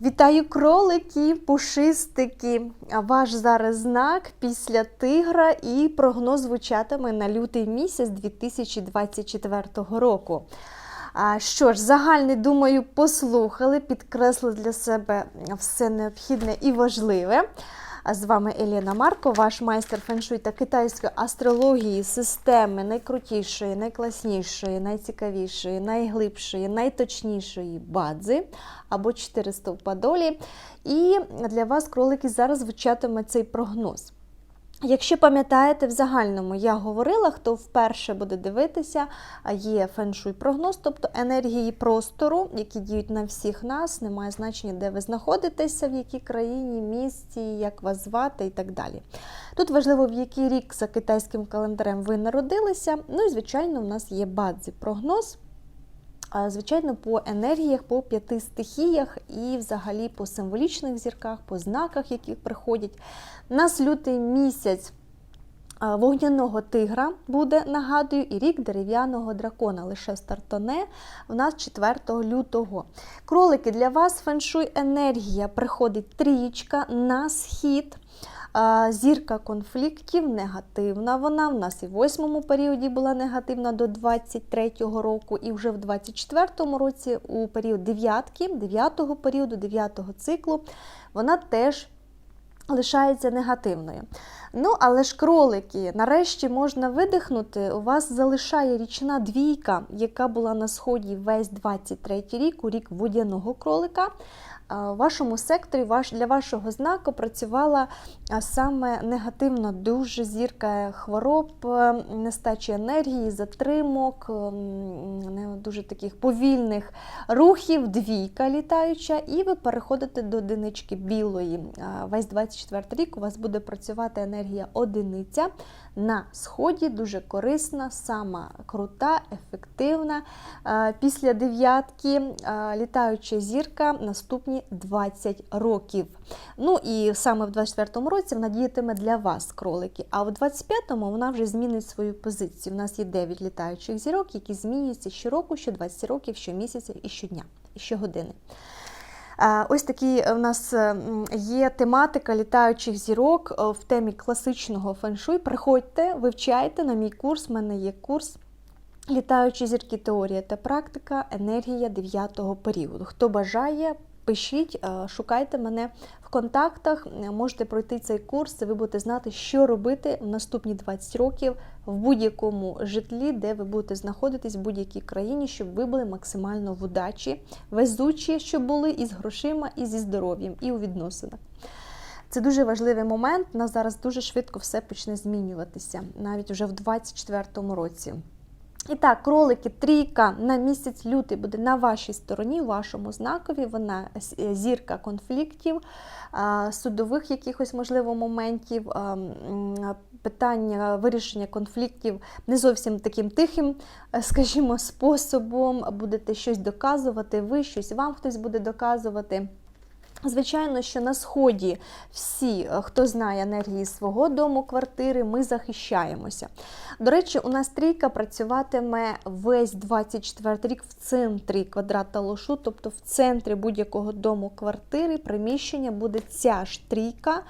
Вітаю кролики, пушистики. Ваш зараз знак після тигра і прогноз звучатиме на лютий місяць 2024 року. Що ж, загальний, думаю, послухали, підкреслили для себе все необхідне і важливе. А з вами Еліна Марко, ваш майстер феншуй та китайської астрології, системи найкрутішої, найкласнішої, найцікавішої, найглибшої, найточнішої бадзи або 400 в падолі. І для вас, кролики, зараз звучатиме цей прогноз. Якщо пам'ятаєте, в загальному я говорила, хто вперше буде дивитися, є феншуй прогноз, тобто енергії простору, які діють на всіх нас, немає значення, де ви знаходитеся, в якій країні, місті, як вас звати і так далі. Тут важливо, в який рік за китайським календарем ви народилися. Ну і, звичайно, у нас є бадзі прогноз. Звичайно, по енергіях, по п'яти стихіях і взагалі по символічних зірках, по знаках, які приходять. У нас лютий місяць вогняного тигра буде, нагадую, і рік дерев'яного дракона. Лише стартоне в нас 4 лютого. Кролики для вас феншуй енергія приходить трієчка на схід. Зірка конфліктів негативна. Вона в нас і в восьмому періоді була негативна до 23-го року, і вже в 24-му році, у період дев'ятки, 9-го періоду, 9-го циклу, вона теж лишається негативною. Ну, але ж кролики, нарешті можна видихнути. У вас залишає річна двійка, яка була на сході весь 23-й рік, у рік водяного кролика. В вашому секторі для вашого знаку працювала саме негативно дуже зірка хвороб, нестачі енергії, затримок, дуже таких повільних рухів, двійка літаюча, і ви переходите до одинички білої. Весь 24 рік у вас буде працювати енергія одиниця на сході, дуже корисна, сама крута, ефективна. Після дев'ятки літаюча зірка наступні 20 років. Ну і саме в 24-му році вона діятиме для вас, кролики. А в 25-му вона вже змінить свою позицію. У нас є 9 літаючих зірок, які змінюються щороку, що 20 років, щомісяця і щодня, і щогодини. Ось такі у нас є тематика літаючих зірок в темі класичного феншуй. Приходьте, вивчайте на мій курс. У мене є курс. Літаючі зірки, теорія та практика, енергія 9-го періоду. Хто бажає, пишіть, шукайте мене в контактах, можете пройти цей курс, ви будете знати, що робити в наступні 20 років в будь-якому житлі, де ви будете знаходитись в будь-якій країні, щоб ви були максимально в удачі, везучі, щоб були і з грошима, і зі здоров'ям, і у відносинах. Це дуже важливий момент. У нас зараз дуже швидко все почне змінюватися, навіть вже в 2024 році. І так, кролики, трійка на місяць лютий буде на вашій стороні, вашому знакові. Вона зірка конфліктів, судових якихось, можливо, моментів, питання вирішення конфліктів не зовсім таким тихим, скажімо, способом. Будете щось доказувати, ви щось вам хтось буде доказувати. Звичайно, що на сході всі, е, хто знає енергії свого дому, квартири, ми захищаємося. До речі, у нас трійка працюватиме весь 24 рік в центрі квадрата лошу, тобто в центрі будь-якого дому квартири, приміщення буде ця ж трійка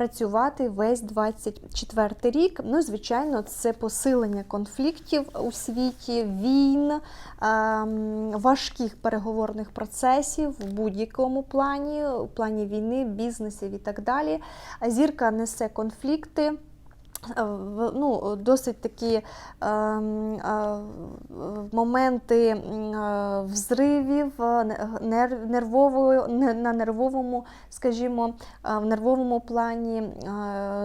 працювати весь 24 рік. Ну, звичайно, це посилення конфліктів у світі, війн, ем, важких переговорних процесів в будь-якому плані, у плані війни, бізнесів і так далі. Зірка несе конфлікти. Е, ну, Досить такі е, е, моменти взривів нервовою, на нервовому, скажімо, в нервовому плані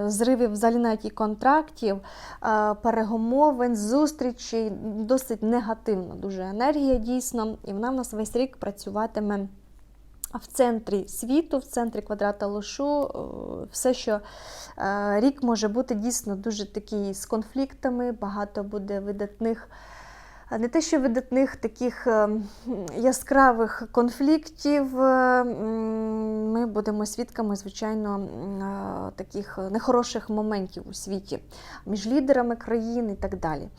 зривів взагалі навіть і контрактів, перегомовин, зустрічей, досить негативна дуже енергія дійсно, і вона в нас весь рік працюватиме в центрі світу, в центрі квадрата лошу, е, все, що е, рік може бути дійсно дуже такий з конфліктами, багато буде видатних. Не те, що видатних таких е, яскравих конфліктів, ми будемо свідками, звичайно, таких нехороших моментів у світі між лідерами країн і так далі.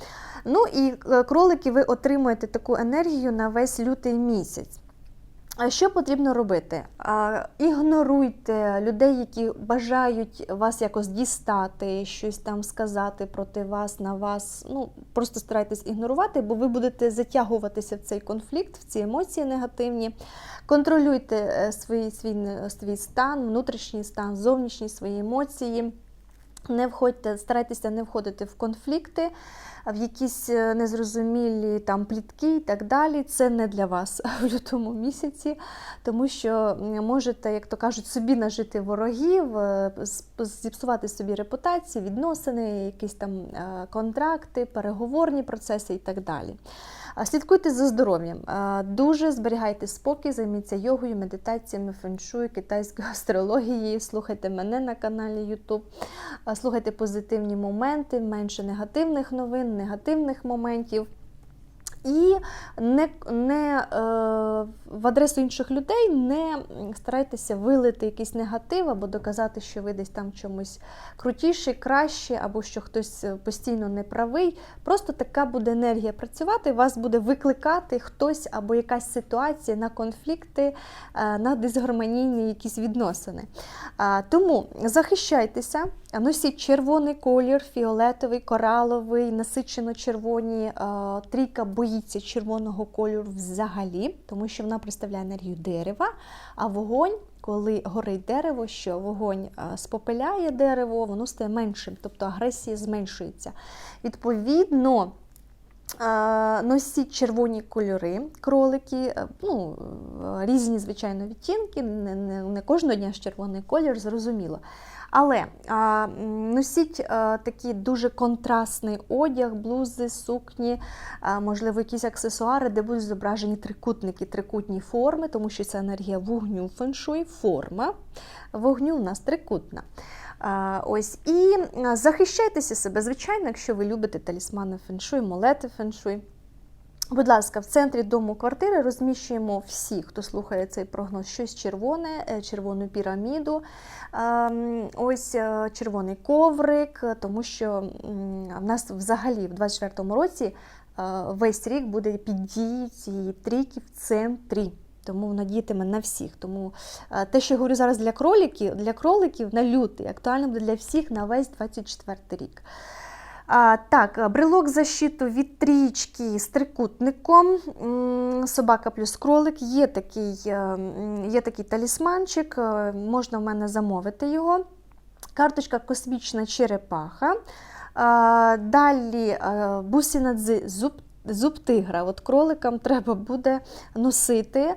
Ну і кролики, ви отримуєте таку енергію на весь лютий місяць. Що потрібно робити? Ігноруйте людей, які бажають вас якось дістати, щось там сказати проти вас, на вас. Ну просто старайтесь ігнорувати, бо ви будете затягуватися в цей конфлікт, в ці емоції негативні. Контролюйте е, свій, свій, свій стан, внутрішній стан, зовнішні свої емоції. Не входьте, старайтеся не входити в конфлікти, в якісь е, незрозумілі там плітки і так далі. Це не для вас в лютому місяці, тому що можете, як то кажуть, собі нажити ворогів, е, зіпсувати собі репутацію, відносини, якісь там е, контракти, переговорні процеси і так далі. Слідкуйте за здоров'ям. Дуже зберігайте спокій, займіться йогою, медитаціями, феншую, китайською астрологією. Слухайте мене на каналі YouTube. Слухайте позитивні моменти, менше негативних новин, негативних моментів. І не, не е, в адресу інших людей не старайтеся вилити якийсь негатив або доказати, що ви десь там чомусь крутіші, краще, або що хтось е, постійно неправий. Просто така буде енергія працювати, вас буде викликати хтось або якась ситуація на конфлікти, е, на дисгармонійні якісь відносини. Тому захищайтеся, носіть червоний колір, фіолетовий, кораловий, насичено червоні. Трійка боїться червоного кольору взагалі, тому що вона представляє енергію дерева, а вогонь. Коли горить дерево, що вогонь спопиляє дерево, воно стає меншим, тобто агресія зменшується. Відповідно, носіть червоні кольори, кролики, е, ну, е, різні, звичайно, відтінки, не, не, не кожного дня ж червоний колір, зрозуміло. Але а, носіть а, такий дуже контрастний одяг, блузи, сукні, а, можливо, якісь аксесуари, де будуть зображені трикутники, трикутні форми, тому що це енергія вогню феншуй, форма вогню у нас трикутна. Ось і захищайтеся себе, звичайно, якщо ви любите талісмани феншуй, молети феншуй. Будь ласка, в центрі дому квартири розміщуємо всі, хто слухає цей прогноз, щось червоне, е, червону піраміду, ось е, червоний коврик, тому що в нас взагалі в 24-му році е, весь рік буде під дією цієї трійки в центрі. Тому вона діятиме на всіх. Тому е, те, що я говорю зараз для кроликів, для кроликів на лютий, актуально буде для всіх на весь 24 рік. А, так, брелок защиту від трічки з трикутником. Собака плюс кролик. Є такий, е, є такий талісманчик, е, можна в мене замовити його. Карточка космічна черепаха. Далі е, бусінадзи зуб. Зуб тигра. От кроликам треба буде носити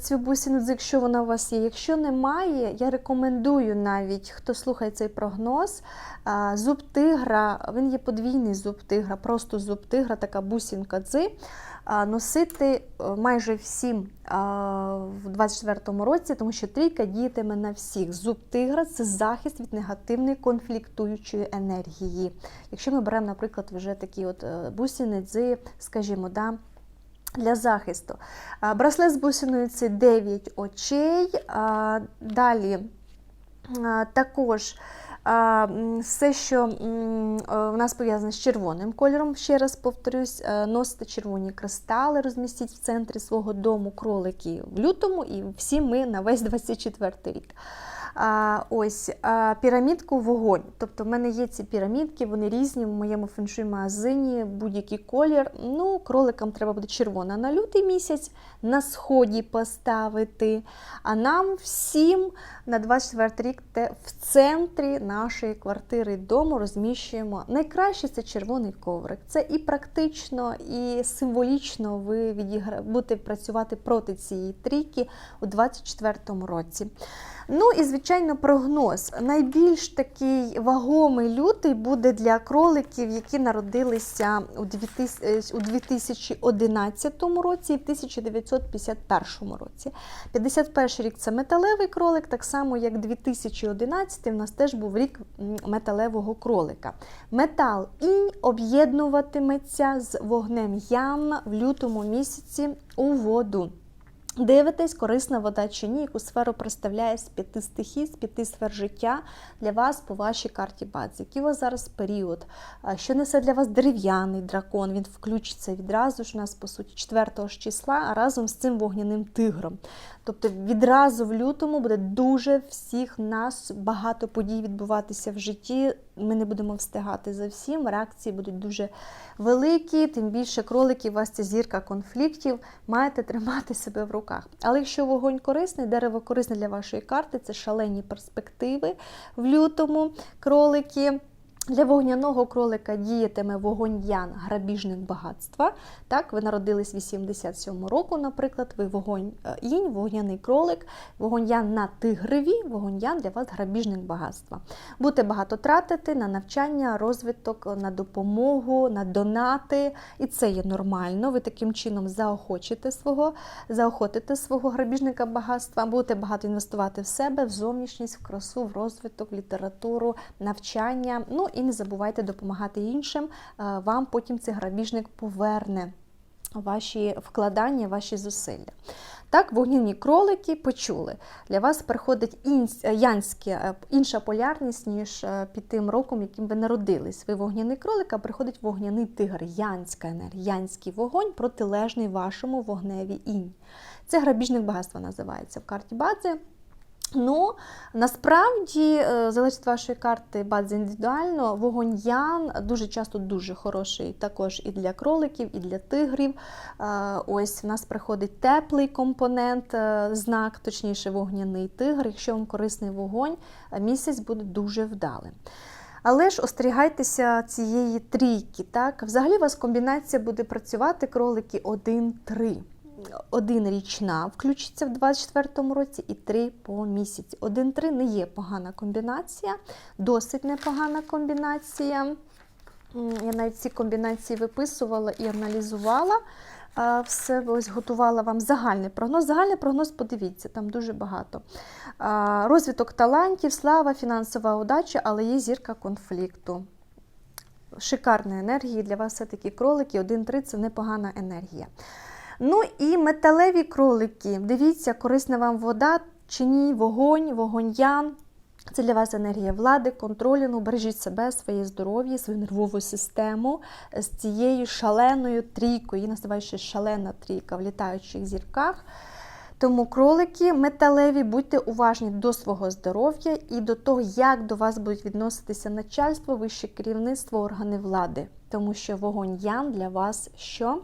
цю бусінадзи, якщо вона у вас є. Якщо немає, я рекомендую навіть, хто слухає цей прогноз, Зуб тигра, він є подвійний зуб тигра, просто зуб тигра, така бусінка дзи. Носити е, майже всім в 24-му році, тому що трійка діятиме на всіх. Зуб тигра це захист від негативної конфліктуючої енергії. Якщо ми беремо, наприклад, вже такі от е, бусини, дзи, скажімо, да, для захисту. Браслет з бусиною це 9 очей. Далі також все, що м, е, нас пов'язане з червоним кольором, ще раз повторюсь, е, носите червоні кристали, розмістіть в центрі свого дому кролики в лютому і всі ми на весь 24 рік. Ось пірамідку вогонь. Тобто в мене є ці пірамідки, вони різні в моєму феншуй магазині, будь-який колір. Ну, кроликам треба буде червона на лютий місяць на сході поставити. А нам всім на 24 рік те в центрі нашої квартири дому розміщуємо. Найкраще це червоний коврик. Це і практично, і символічно ви відігра... будете працювати проти цієї трійки у 24 році. Ну і звичайно, прогноз. Найбільш такий вагомий лютий буде для кроликів, які народилися у 2000 е, у 2011 році і в 1951 році. 51 рік це металевий кролик, так само як 2011 в нас теж був рік металевого кролика. Метал інь об'єднуватиметься з вогнем ям в лютому місяці у воду. Дивитесь, корисна вода чи ні, яку сферу представляє з п'яти стихій, з п'яти сфер життя для вас по вашій карті бази. Який у вас зараз період? Що несе для вас дерев'яний дракон? Він включиться відразу ж у нас, по суті, 4 ж числа, а разом з цим вогняним тигром. Тобто відразу в лютому буде дуже всіх нас багато подій відбуватися в житті. Ми не будемо встигати за всім. Реакції будуть дуже великі, тим більше кролики, у вас ця зірка конфліктів. Маєте тримати себе в руках. Але якщо вогонь корисний, дерево корисне для вашої карти, це шалені перспективи в лютому. Кролики. Для вогняного кролика діятиме вогонь Ян, грабіжник багатства. Так, ви народились 87 року, наприклад, ви вогонь е, інь, вогняний кролик, вогонь Ян на тигриві, вогонь Ян для вас грабіжник багатства. Будете багато тратити на навчання, розвиток, на допомогу, на донати. І це є нормально. Ви таким чином заохочите свого, заохотите свого грабіжника багатства, будете багато інвестувати в себе, в зовнішність, в красу, в розвиток, в літературу, навчання. Ну і не забувайте допомагати іншим. Е, Вам потім цей грабіжник поверне ваші вкладання, ваші зусилля. Так, вогняні кролики почули. Для вас приходить е, янське, е, інша полярність, ніж під тим роком, яким ви народились. Ви вогняний кролик, а приходить вогняний тигр, янська енергія, янський вогонь, протилежний вашому вогневі інь. Це грабіжник багатства називається в карті Бадзи. Ну, насправді, е, залежить від вашої карти бадзи індивідуально, вогонь Ян дуже часто дуже хороший також і для кроликів, і для тигрів. Е, Ось в нас приходить теплий компонент, е, знак, точніше, вогняний тигр. Якщо вам корисний вогонь, місяць буде дуже вдалим. Але ж остерігайтеся цієї трійки. Так? Взагалі у вас комбінація буде працювати кролики 1-3 один річна включиться в 24-му році і три по місяці. 1-3 не є погана комбінація, досить непогана комбінація. Я навіть ці комбінації виписувала і аналізувала. Все ось готувала вам загальний прогноз. Загальний прогноз, подивіться, там дуже багато. Розвиток талантів, слава, фінансова удача, але є зірка конфлікту. Шикарна енергія для вас все-таки кролики. 1-3 це непогана енергія. Ну і металеві кролики. Дивіться, корисна вам вода чи ні, вогонь, вогонь ян. Це для вас енергія влади, контролю. Ну, бережіть себе, своє здоров'я, свою нервову систему з цією шаленою трійкою. Її називають ще шалена трійка в літаючих зірках. Тому кролики металеві, будьте уважні до свого здоров'я і до того, як до вас будуть відноситися начальство, вище керівництво, органи влади. Тому що вогонь ян для вас що?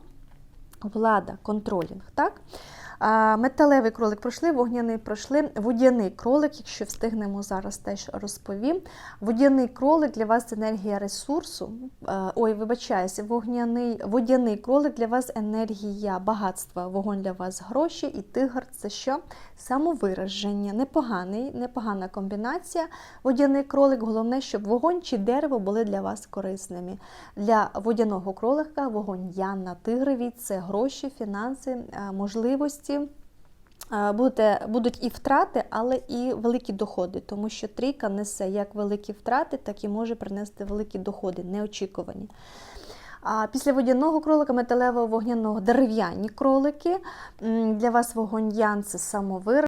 Влада, контролінг. так? А, Металевий кролик пройшли, вогняний пройшли. Водяний кролик, якщо встигнемо зараз теж розповім. Водяний кролик для вас енергія ресурсу. Е, Ой, вибачаюся, вогняний, водяний кролик для вас енергія багатства, вогонь для вас гроші і тигр це що? Самовираження. Непоганий, непогана комбінація. Водяний кролик, головне, щоб вогонь чи дерево були для вас корисними. Для водяного кролика вогонь я на тигрові це гроші, фінанси, е, можливості. Е, Буде, будуть і втрати, але і великі доходи, тому що трійка несе як великі втрати, так і може принести великі доходи, неочікувані. А після водяного кролика, металевого вогняного дерев'яні кролики. Для вас вогонь ян це самовир.